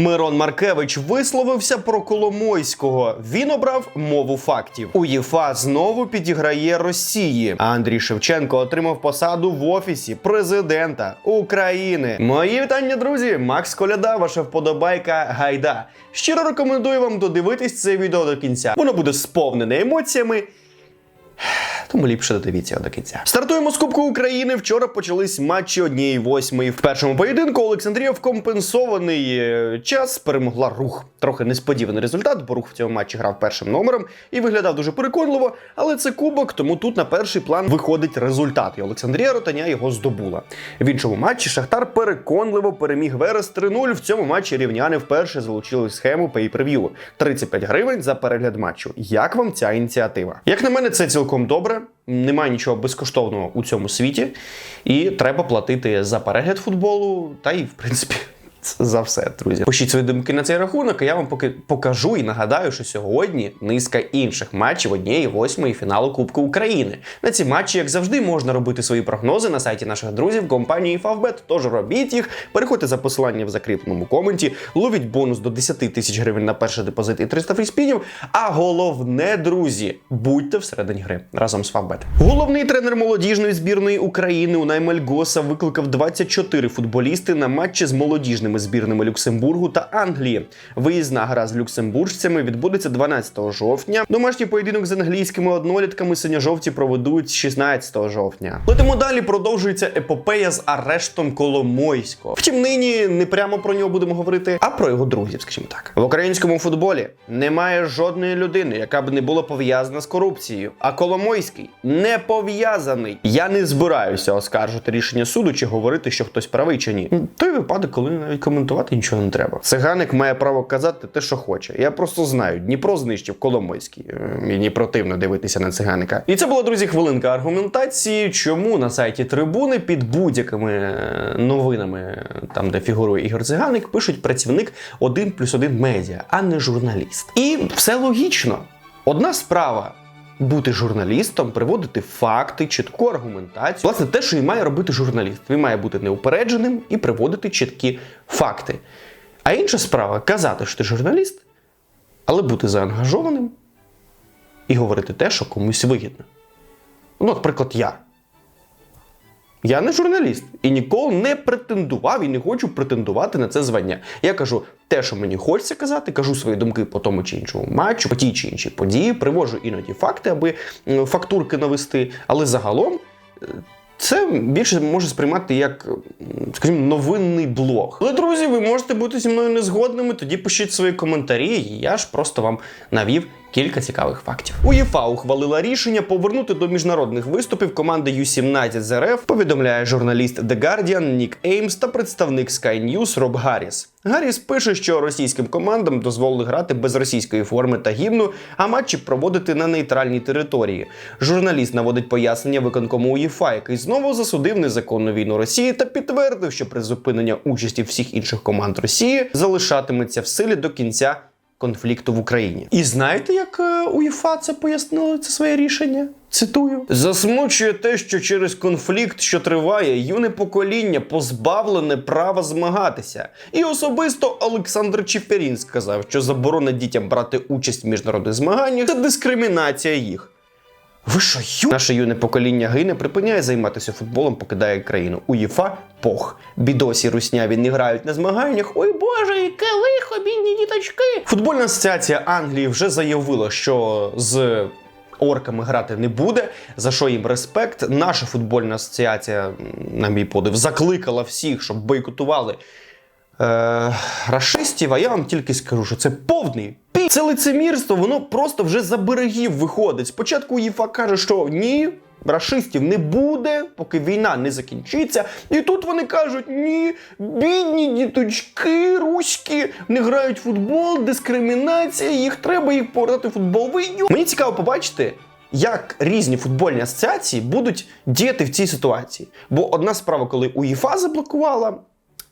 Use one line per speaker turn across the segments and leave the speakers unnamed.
Мирон Маркевич висловився про Коломойського. Він обрав мову фактів. УЄФА знову підіграє Росії. Андрій Шевченко отримав посаду в офісі президента України. Мої вітання, друзі! Макс Коляда, ваша вподобайка гайда. Щиро рекомендую вам додивитись це відео до кінця. Воно буде сповнене емоціями. Тому ліпше додивіться його до кінця. Стартуємо з Кубку України. Вчора почались матчі однієї восьмої. В першому поєдинку Олександрія в компенсований е, час перемогла рух. Трохи несподіваний результат, бо рух в цьому матчі грав першим номером і виглядав дуже переконливо. Але це кубок, тому тут на перший план виходить результат. І Олександрія Ротаня його здобула. В іншому матчі Шахтар переконливо переміг Верес 3-0. В цьому матчі рівняни вперше залучили схему pay-per-view. 35 гривень за перегляд матчу. Як вам ця ініціатива? Як на мене, це цілком добре. Немає нічого безкоштовного у цьому світі, і треба платити за перегляд футболу, та й в принципі. За все, друзі. Пишіть свої думки на цей рахунок, а я вам поки покажу і нагадаю, що сьогодні низка інших матчів однієї восьмої фіналу Кубку України. На ці матчі, як завжди, можна робити свої прогнози на сайті наших друзів компанії Favbet. Тож робіть їх, переходьте за посиланням в закріпленому коменті, ловіть бонус до 10 тисяч гривень на перший депозит і 300 фріспінів. А головне, друзі, будьте всередині гри разом з Favbet. Головний тренер молодіжної збірної України Унай Мальгоса викликав 24 футболісти на матчі з молодіжними збірними Люксембургу та Англії. Виїзна гра з люксембуржцями відбудеться 12 жовтня. Домашній поєдинок з англійськими однолітками синьо-жовті проведуть 16 жовтня. Летимо далі. Продовжується епопея з арештом Коломойського. Втім, нині не прямо про нього будемо говорити, а про його друзів, скажімо так. В українському футболі немає жодної людини, яка б не була пов'язана з корупцією. А Коломойський не пов'язаний. Я не збираюся оскаржити рішення суду чи говорити, що хтось правий чи ні. Той випадок, коли навіть коментувати нічого не треба. Циганик має право казати те, що хоче. Я просто знаю, Дніпро знищив Коломойський. Е, Мені противно дивитися на циганика. І це була, друзі, хвилинка аргументації, чому на сайті трибуни під будь-якими е, новинами, там де фігурує Ігор Циганик, пишуть працівник 1 плюс 1 медіа, а не журналіст. І все логічно. Одна справа. Бути журналістом, приводити факти, чітку аргументацію. Власне, те, що і має робити журналіст. Він має бути неупередженим і приводити чіткі факти. А інша справа казати, що ти журналіст, але бути заангажованим і говорити те, що комусь вигідно. Ну, наприклад, я. Я не журналіст і ніколи не претендував і не хочу претендувати на це звання. Я кажу те, що мені хочеться казати, кажу свої думки по тому чи іншому матчу, по тій чи іншій події, привожу іноді факти, аби фактурки навести. Але загалом е, це більше може сприймати як, скажімо, новинний блог. Але, друзі, ви можете бути зі мною незгодними, тоді пишіть свої коментарі, і я ж просто вам навів кілька цікавих фактів. УЄФА ухвалила рішення повернути до міжнародних виступів команди U17 з РФ, повідомляє журналіст The Guardian Нік Еймс та представник Sky News Роб Гарріс. Гарріс пише, що російським командам дозволили грати без російської форми та гімну, а матчі проводити на нейтральній території. Журналіст наводить пояснення виконкому УЄФА, який знову засудив незаконну війну Росії та підтвердив, що призупинення участі всіх інших команд Росії залишатиметься в силі до кінця конфлікту в Україні. І знаєте, як е, УЄФА це пояснило це своє рішення? Цитую: засмучує те, що через конфлікт, що триває, юне покоління позбавлене права змагатися. І особисто Олександр Чеферін сказав, що заборона дітям брати участь в міжнародних змаганнях це дискримінація їх. Ви що, ю? Наше юне покоління гине, припиняє займатися футболом, покидає країну. УЄФА пох. Бідосі русняві не грають на змаганнях. Ой Боже, яке лихо, бідні діточки. Футбольна асоціація Англії вже заявила, що з орками грати не буде. За що їм респект. Наша футбольна асоціація, на мій подив, закликала всіх, щоб бойкотували е, рашистів, а я вам тільки скажу, що це повний пі. Це лицемірство, воно просто вже за берегів виходить. Спочатку УЄФА каже, що ні. Рашистів не буде, поки війна не закінчиться. І тут вони кажуть: ні, бідні діточки, руські, не грають в футбол, дискримінація, їх треба їх повертати в футбол. Ви Мені цікаво побачити, як різні футбольні асоціації будуть діяти в цій ситуації. Бо одна справа, коли УЄФА заблокувала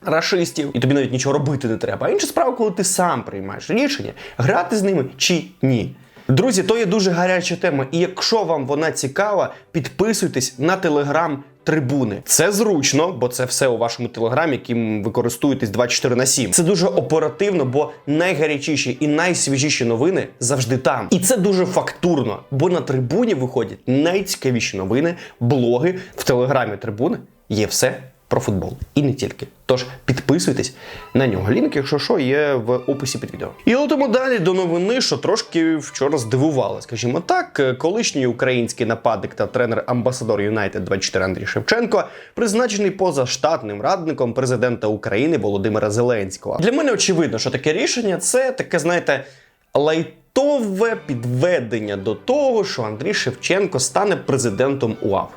рашистів, і тобі навіть нічого робити не треба. А інша справа, коли ти сам приймаєш рішення, грати з ними чи ні. Друзі, то є дуже гаряча тема. І якщо вам вона цікава, підписуйтесь на телеграм. Трибуни це зручно, бо це все у вашому телеграмі, яким ви користуєтесь 24 на 7. Це дуже оперативно, бо найгарячіші і найсвіжіші новини завжди там. І це дуже фактурно, бо на трибуні виходять найцікавіші новини, блоги в телеграмі трибуни. Є все про футбол і не тільки. Тож підписуйтесь на нього. Лінк, якщо що, є в описі під відео. І летимо далі до новини, що трошки вчора здивували. Скажімо так, колишній український нападник та тренер амбасадор Юнайтед 24 Андрій Шевченко призначений позаштатним радником президента України Володимира Зеленського. Для мене очевидно, що таке рішення це таке, знаєте, лайтове підведення до того, що Андрій Шевченко стане президентом УАВ.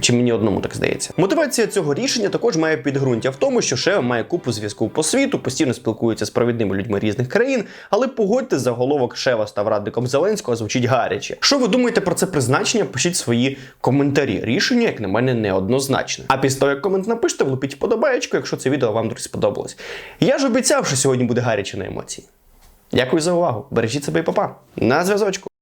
Чи мені одному так здається? Мотивація цього рішення також має підґрунтя в тому, що Шео має купу зв'язку по світу, постійно спілкується з провідними людьми різних країн, але погодьте, заголовок Шева став радником Зеленського звучить гаряче. Що ви думаєте про це призначення? Пишіть свої коментарі. Рішення, як на мене, неоднозначне. А після того, як комент напишете, влупіть вподобаєчку, якщо це відео вам друзі сподобалось. Я ж обіцяв, що сьогодні буде гаряче на емоції. Дякую за увагу. Бережіть себе і папа. На зв'язочку.